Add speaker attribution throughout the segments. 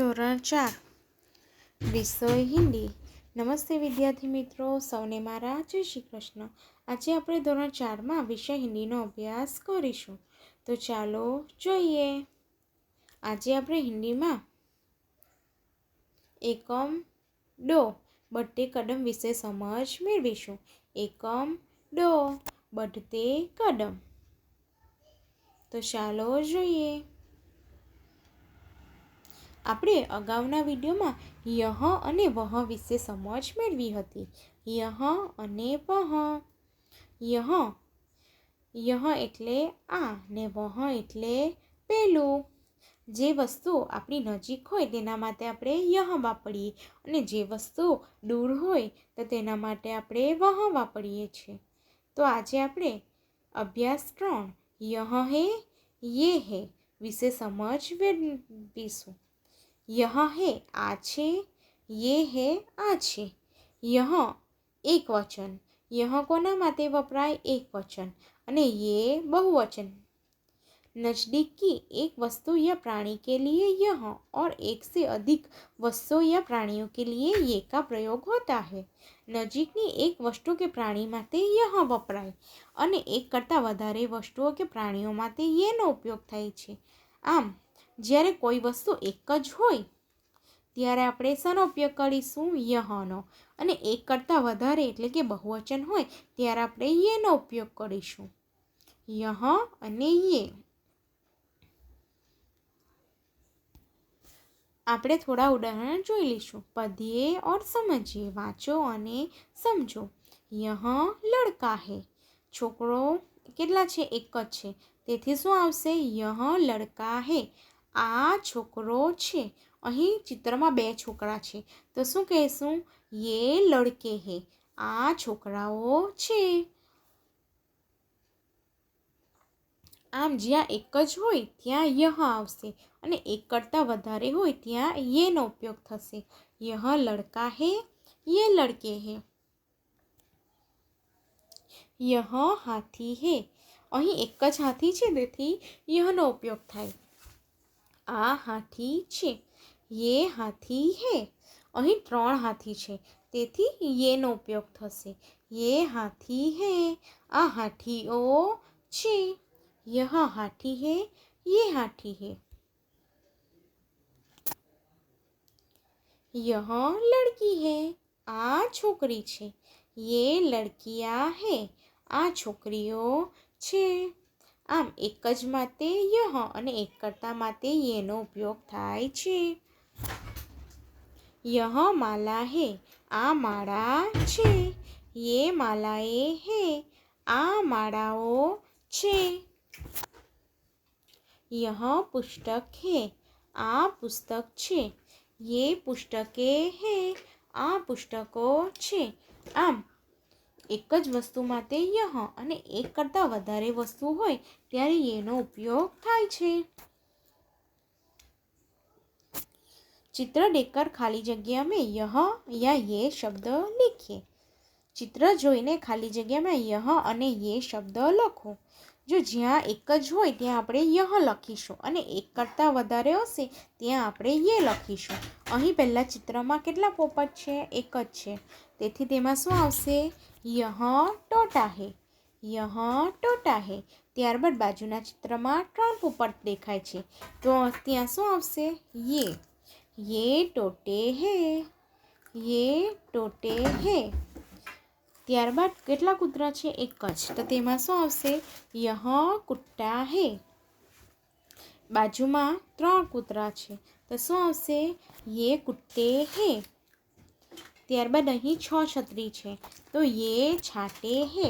Speaker 1: ધોરણ ચાર. વિષય હિન્દી. નમસ્તે વિદ્યાર્થી મિત્રો, સૌને મારા જય શ્રી કૃષ્ણ. આજે આપણે ધોરણ ચારમાં વિષય હિન્દીનો અભ્યાસ કરીશું. તો ચાલો જોઈએ. આજે આપણે હિન્દીમાં એકમ ડો, બઢતે કદમ વિશે સમજ મેળવીશું. એકમ ડો, બઢતે કદમ. તો ચાલો જોઈએ. આપણે અગાઉના વિડીયોમાં યહ અને વહ વિશે સમજ મેળવી હતી. યહ અને વહ. યહ. યહ એટલે આ ને વહ એટલે પેલું. જે વસ્તુ આપણી નજીક હોય તેના માટે આપણે યહ વાપરીએ અને જે વસ્તુ દૂર હોય તો તેના માટે આપણે વહ વાપરીએ છીએ. તો આજે આપણે અભ્યાસ ત્રણ યહ હે, યે હે વિશે સમજ મેળવીશું. યહ હે આ છે યે હે આ છે યહ એક વચન યહ કોના માટે વપરાય એક વચન અને યે बहुवचन नज़दीकी एक वस्तु या प्राणी के लिए यह और एक से अधिक वस्तुओं या प्राणियों के लिए ये का प्रयोग होता है નજીકની એક વસ્તુ કે પ્રાણી માટે યહ વપરાય અને એક કરતાં વધારે વસ્તુઓ કે પ્રાણીઓ માટે યેનો ઉપયોગ થાય છે આમ જ્યારે કોઈ વસ્તુ એક જ હોય, ત્યારે આપણે શેનો ઉપયોગ કરીશું? યહનો. અને એક કરતાં વધારે એટલે કે બહુવચન હોય, ત્યારે આપણે યેનો ઉપયોગ કરીશું. યહ અને યે. આપણે થોડા ઉદાહરણ જોઈ લઈશું. પધ્યે ઓર સમજીએ. વાંચો અને સમજો. યહ લડકા હે. છોકરો કેટલા છે? એક જ છે. તેથી શું આવશે? યહ લડકા હે. આ છોકરો છે. અહીં ચિત્રમાં બે છોકરા છે. તો શું કહેશું? યે લડકે હે. આ છોકરાઓ છે. આમ જ્યાં એક જ હોય, ત્યાં યહ આવશે અને એક કરતાં વધારે હોય, ત્યાં યેનો ઉપયોગ થશે. યહ લડકા હે, યે લડકે હે. યહ હાથી હે. અહીં એક જ હાથી છે, તેથી યહનો ઉપયોગ થાય. આ હાથી છે યે હાથી હે અહીં ત્રણ હાથી છે તેથી યેનો ઉપયોગ થશે યે હાથી હે આ હાથીઓ છે यह हाथी है ये हाथी है यह लड़की है આ છોકરી છે યે લડકિયા હે આ છોકરીઓ છે આમ એક જ માટે યહ અને એક કરતા માટે યેનો ઉપયોગ થાય છે. યહ માલા હે, આ માળા છે. યે માલાએ હે, આ માળાઓ છે. યહ પુસ્તક હે, આ પુસ્તક છે. યે પુસ્તકે હે, આ પુસ્તકો છે. આમ એક જ વસ્તુ માટે યહ અને એક કરતાં વધારે વસ્તુ હોય ત્યારે એનો ઉપયોગ થાય છે. ચિત્ર દેખકર ખાલી જગ્યામાં યહ યા યે શબ્દ લખીએ. ચિત્ર જોઈને ખાલી જગ્યામાં યહ અને યે શબ્દ લખો. જો જ્યાં એક જ હોય ત્યાં આપણે યહ લખીશું અને એક કરતાં વધારે હશે ત્યાં આપણે યે લખીશું. અહીં પહેલાં ચિત્રમાં કેટલા પોપટ છે? એક જ છે. તેથી તેમાં શું આવશે? યહ ટોટા હે, યહ ટોટા હે. ત્યારબાદ બાજુના ચિત્રમાં ત્રણ પોપટ દેખાય છે. તો ત્યાં શું આવશે? યે યે ટોટે હે, યે ટોટે હે. ત્યારબાદ કેટલા કૂતરા છે? એક જ. તો તેમાં શું આવશે? યહ કુટ્ટા હે. બાજુમાં ત્રણ કૂતરા છે. તો શું આવશે? યે કુટ્ટે હે. ત્યારબાદ અહીં છ છત્રી છે. તો યે છાટે હે.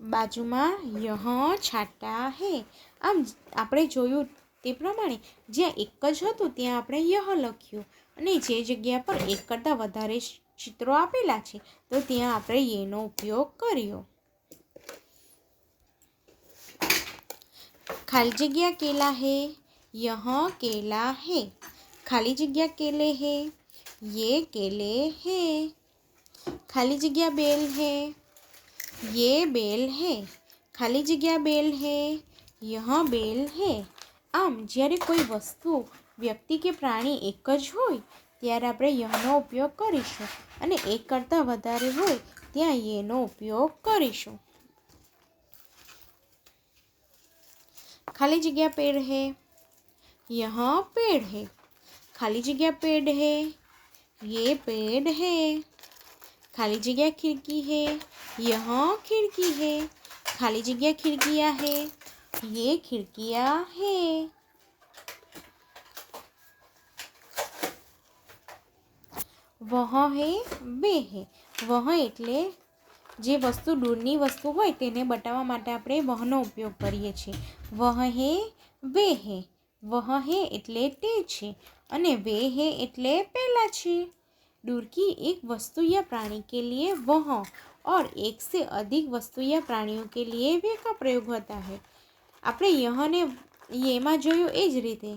Speaker 1: બાજુમાં યહ છાટા હે. આમ આપણે જોયું તે પ્રમાણે જ્યાં એક જ હતું ત્યાં આપણે યહ લખ્યું. અને જે જગ્યા પર એક કરતાં વધારે ચિત્રો આપેલા છે, તો ત્યાં આપણે યેનો ઉપયોગ કર્યો. ખાલી જગ્યા કેલા હે? યહ કેલા હે. ખાલી જગ્યા કેલે હે? ये केले है खाली जगह बेल है ये बेल है ખાલી જગ્યા બેલ હે યહ બેલ હે આમ જ્યારે કોઈ વસ્તુ વ્યક્તિ કે પ્રાણી એક જ હોય ત્યારે આપણે યહનો ઉપયોગ કરીશું અને એક કરતાં વધારે હોય ત્યાં યેનો ઉપયોગ કરીશું ખાલી જગ્યા પેડ હે यहाँ पेड़ है खाली जगह पेड़ है ये पेड़ है खाली जगह खिड़की है यहाँ खिड़की है खाली जगह खिड़कियाँ है ये खिड़कियाँ है વહ હે બે હે વહ એટલે જે વસ્તુ દૂરની વસ્તુ હોય તેને બતાવવા માટે આપણે વહનો ઉપયોગ કરીએ છીએ વહ હે બે હે વહ હે એટલે તે છે અને વે હે એટલે પહેલા છે दूर की एक वस्तु या प्राणी के लिए वह और एक से अधिक वस्तु या प्राणियों के लिए वे का प्रयोग होता है આપણે યહને યેમાં જોયું એ જ રીતે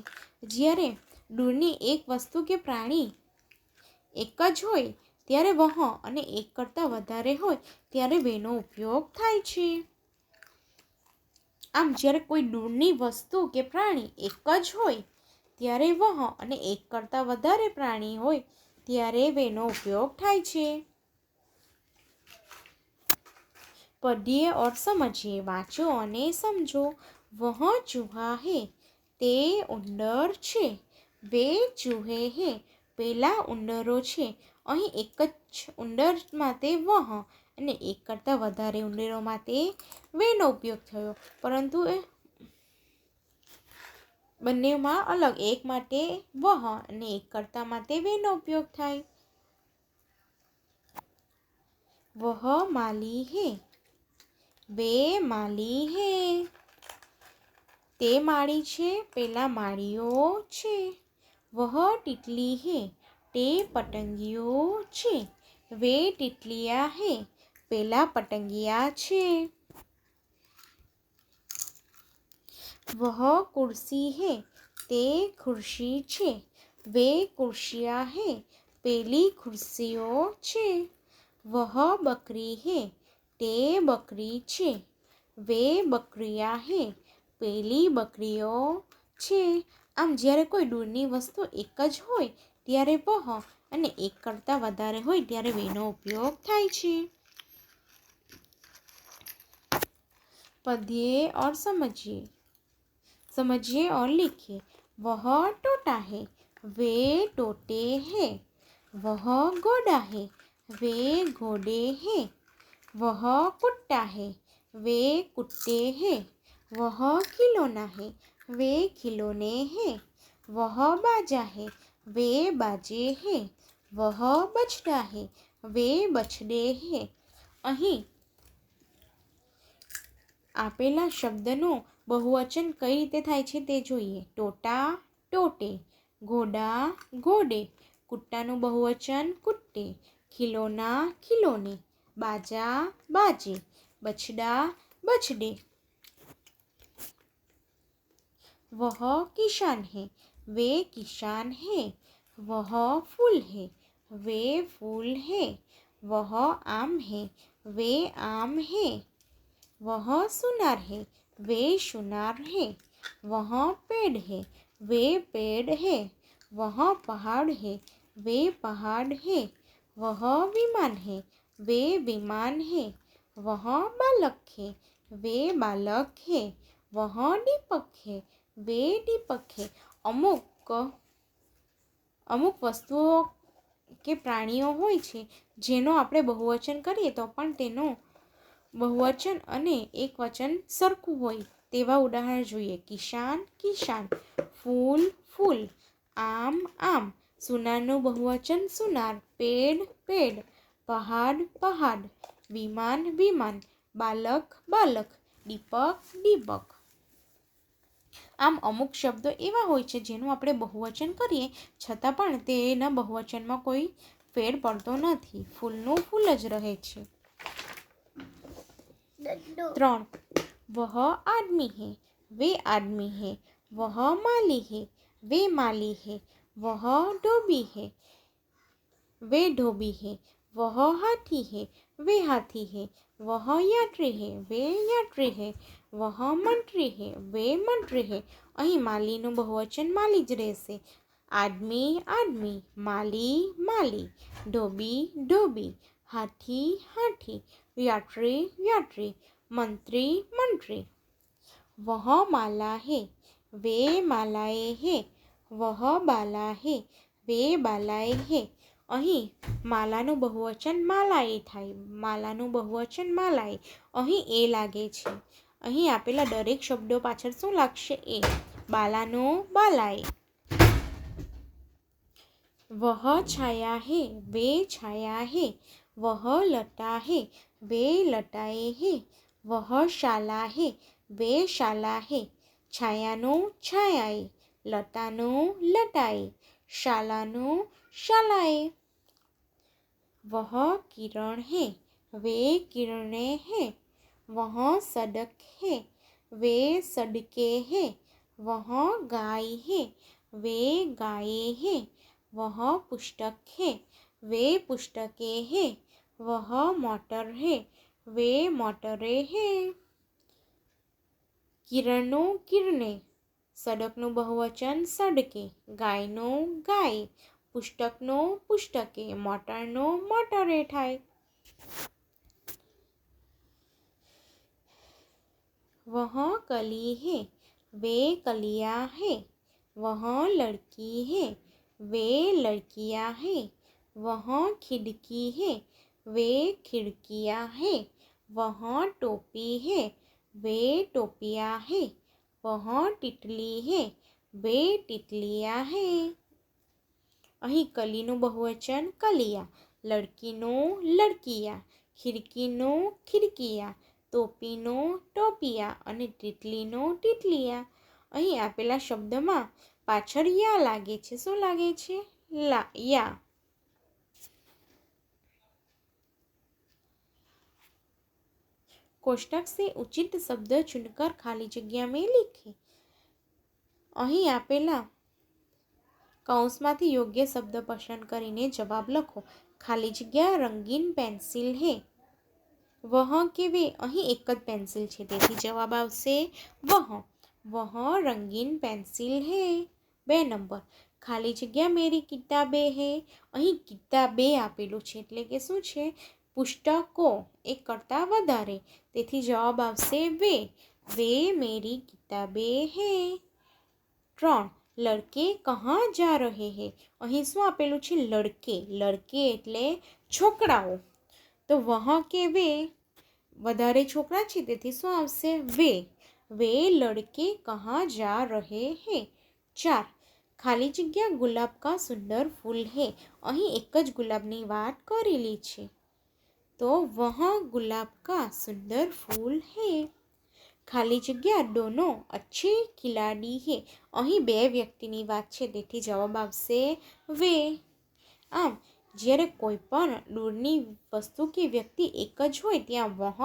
Speaker 1: જ્યારે દૂરની એક વસ્તુ કે પ્રાણી એક જ હોય ત્યારે વહ અને એક કરતાં વધારે હોય ત્યારે વેનો ઉપયોગ થાય છે આમ જ્યારે કોઈ દૂરની વસ્તુ કે પ્રાણી એક જ હોય ત્યારે વહ અને એક કરતાં વધારે પ્રાણી હોય, ત્યારે વેનો ઉપયોગ થાય છે. પઢીએ ઓર સમજીએ, વાંચો અને સમજો. વહ ચૂહા હે, તે ઉંદર છે. વે ચૂહે હે, પેલા ઉંદરો છે. અહીં એક જ ઉંદર માટે વહ અને એક કરતાં વધારે ઉંદરો માટે વેનો ઉપયોગ થયો. પરંતુ એ બંનેમાં અલગ એક માટે વહ અને એક કરતાં માટે વેનો ઉપયોગ થાય. વહ માલી હે, બે માલી હે. તે માળી છે, પેલા માળીઓ છે. વહ ટીટલી હે, તે પતંગીઓ છે. વે ટીટલિયા હે, પેલા પતંગિયા છે. वह कुर्सी है તે ખુરશી છે વે કુર્શિયા હે પેલી ખુરશીઓ છે વહ બકરી હે તે બકરી છે વે બકરિયા હે પેલી બકરીઓ છે આમ જ્યારે કોઈ દૂરની વસ્તુ એક જ હોય ત્યારે વહ અને એક કરતાં વધારે હોય ત્યારે વેનો ઉપયોગ થાય છે पढ़िए और समझिए समझिए और लिखिए वह टोटा है वे टोटे हैं वह घोड़ा है वे घोड़े हैं वह कुत्ता है वे कुत्ते हैं वह खिलौना है वे खिलौने हैं वह बाजा है वे बाजे हैं वह बछड़ा है वे बछड़े हैं અહીં આપેલા શબ્દનો બહુવચન કઈ રીતે થાય છે તે જોઈએ ટોટા ટોટે ઘોડા ઘોડે કુટ્ટાનું બહુવચન કુટ્ટે ખિલોના ખિલોને બાજા બાજે બછડા બછડે वह किसान है वे किसान है वह फूल है वे फूल है वह आम है वे आम है वह सुनार है वे सुनार है वह पेड़ है वे पेड़ है वह पहाड़ है वे पहाड़ है वह विमान है वे विमान है वह बालक है वे बालक है वह दीपक है वे दीपक है અમુક અમુક વસ્તુઓ કે પ્રાણીઓ હોય છે જેનો આપણે બહુવચન કરીએ તો પણ તેનો બહુવચન અને એક વચન સરખું હોય તેવા ઉદાહરણ જોઈએ. કિશાન કિશાન. ફૂલ ફૂલ. આમ આમ. સુનારનું બહુવચન સુનાર. Pad pad. પહાડ પહાડ. વિમાન વિમાન. બાલક બાલક. દીપક દીપક. આમ અમુક શબ્દો એવા હોય છે જેનું આપણે બહુવચન કરીએ, છતાં પણ તેના બહુવચનમાં કોઈ ફેર પડતો નથી. ફૂલનું ફૂલ જ રહે છે. ત્રણ वह आदमी है वे आदमी है वह माली है वे माली है वह धोबी है वे धोबी है वह हाथी है वे हाथी है वह यात्री है वे यात्री है વહ મંત્રી હે વે મંત્રી હે અહીં માલીનું બહુવચન માલી જ રહેશે આદમી આદમી માલી માલી ધોબી ધોબી હાથી હાથી, યાત્રી યાત્રી, મંત્રી મંત્રી. વહ માલા હે, વે માલાએ હે, વહ બાલા હે, વે બાલાએ હે. અહીં માલાનું બહુવચન માલાએ થાય, માલાનું બહુવચન માલાએ. અહીં એ લાગે છે. અહીં આપેલા દરેક શબ્દો પાછળ શું લાગશે? એ, બાલાનું બાલાએ. વહ છાયા હે, વે છાયા હે વહ લટા હે વે લટાએ હે વહ શાલા હે વે શાલા હે છાયાનું છાયાએ લતાનું લટાએ શાલાનું શાલાએ વહ કિરણ હે વે કિરણે હે વહ સડક હે વે સડકે હે વહ ગાય હે વે ગાયે હે વહ પુસ્તક હે વે પુસ્તકે હે વહ મોટર હે વે મોટરે હે કિરણનું કિરણે સડકનું બહુવચન સડકે ગાયનું ગાય પુસ્તકનું પુસ્તકે મોટરનું મોટરે થાય वह कली है वे कलिया है वह लड़की है वे लड़कियां है वह खिड़की है वे खिड़कियां है वह टोपी है वे टोपियां है वह टिटली है वे टिटलियां है અહીં કલીનું બહુવચન કલિયા લડકીનું લડકિયા ખિડકીનું ખિડકિયા ટોપીનું ટોપિયા અને ટીટલીનું ટીટલિયા અહીં આપેલા શબ્દમાં પાછળ યા લાગે છે શું લાગે છે લા યા कोष्टक से उचित शब्द चुनकर खाली जग्या में लिखे અહીં આપેલા કૌંસમાંથી યોગ્ય શબ્દ પસંદ કરીને જવાબ લખો ખાલી જગ્યા રંગીન પેન્સિલ હે વહ કે વે અહીં એક જ પેન્સિલ છે તેથી જવાબ આવશે વહ વહ રંગીન પેન્સિલ હે બે નંબર ખાલી જગ્યા મેરી કિતાબે હે અહીં કિતાબે આપેલું છે એટલે કે શું છે પુસ્તકો એક કરતાં વધારે. તેથી જવાબ આવશે વે. વે મેરી કિતાબે હે. ત્રણ. લડકે કહા જા રહે હે. અહીં શું આપેલું છે? લડકે. લડકે એટલે છોકરાઓ. તો વહ કે વે? વધારે છોકરા છે, તેથી શું આવશે? વે. વે લડકે કહા જા રહે હે. ચાર. ખાલી જગ્યા ગુલાબ કા સુંદર ફૂલ હે. અહીં એક જ ગુલાબની વાત કરેલી છે. તો વહ ગુલાબ કા સુંદર ફૂલ હે ખાલી જગ્યા ડોનો અચ્છે ખિલાડી હે અહીં બે વ્યક્તિની વાત છે તેથી જવાબ આવશે વે આમ જ્યારે કોઈ પણ દૂરની વસ્તુ કે વ્યક્તિ એક જ હોય ત્યાં વહ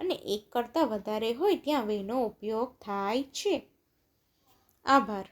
Speaker 1: અને એક કરતાં વધારે હોય ત્યાં વેનો ઉપયોગ થાય છે આભાર